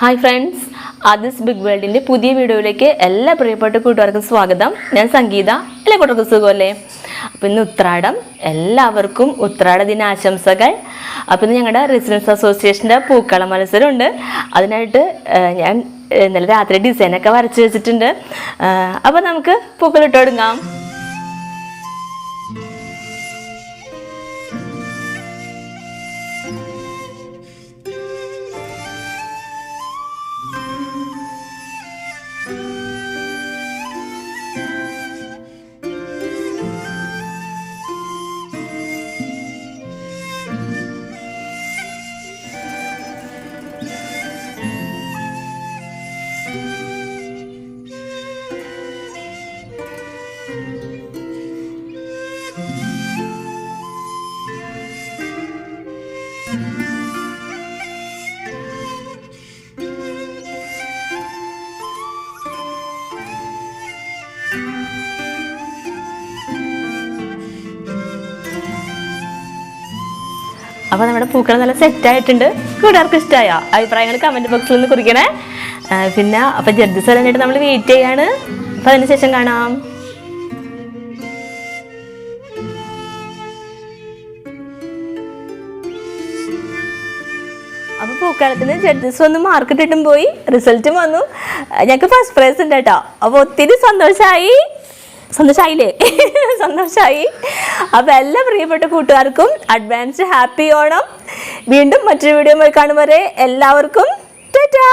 Hi friends Aadi's big വേൾഡിന്റെ പുതിയ വീഡിയോയിലേക്ക് എല്ലാ പ്രിയപ്പെട്ട കൂട്ടുകാർക്കും സ്വാഗതം. ഞാൻ സംഗീത. എല്ലാ കൂട്ടർക്കും സുഖമല്ലേ? അപ്പോൾ ഇന്ന് ഉത്രാടം. എല്ലാവർക്കും ഉത്രാട ദിനാശംസകൾ. അപ്പോൾ ഇന്ന് ഞങ്ങളുടെ റെസിഡൻസ് അസോസിയേഷന്റെ പൂക്കള മത്സരമുണ്ട്. അതിനായിട്ട് ഞാൻ ഇന്നലെ രാത്രി ഡിസൈനൊക്കെ വരച്ച് വെച്ചിട്ടുണ്ട്. അപ്പോൾ നമുക്ക് പൂക്കളിട്ട് തുടങ്ങാം അപ്പോൾ നമ്മുടെ പൂക്കൾ നല്ല സെറ്റ് ആയിട്ടുണ്ട്. കൂട്ടുകാർക്ക് ഇഷ്ടമായോ അഭിപ്രായങ്ങൾ കമന്റ് ബോക്സിൽ നിന്ന് കുറിക്കണേ. പിന്നെ അപ്പോൾ ജഡ്ജസ് നമ്മൾ വെയിറ്റ് ചെയ്യാണ്. അപ്പോൾ അതിന് ശേഷം കാണാം. അപ്പോൾ പൂക്കളത്തിന് ജഡ്ജസ് വന്ന് മാർക്ക് ഇട്ടും പോയി റിസൾട്ടും വന്നു. ഞങ്ങൾക്ക് ഫസ്റ്റ് പ്രൈസ് ഉണ്ട് കേട്ടോ. അപ്പോൾ ഒത്തിരി സന്തോഷമായി സന്തോഷമായില്ലേ സന്തോഷമായി അപ്പോൾ എല്ലാ പ്രിയപ്പെട്ട കൂട്ടുകാർക്കും അഡ്വാൻസ് ഹാപ്പി ഓണം. വീണ്ടും മറ്റൊരു വീഡിയോ കാണും വരെ എല്ലാവർക്കും ടാറ്റാ!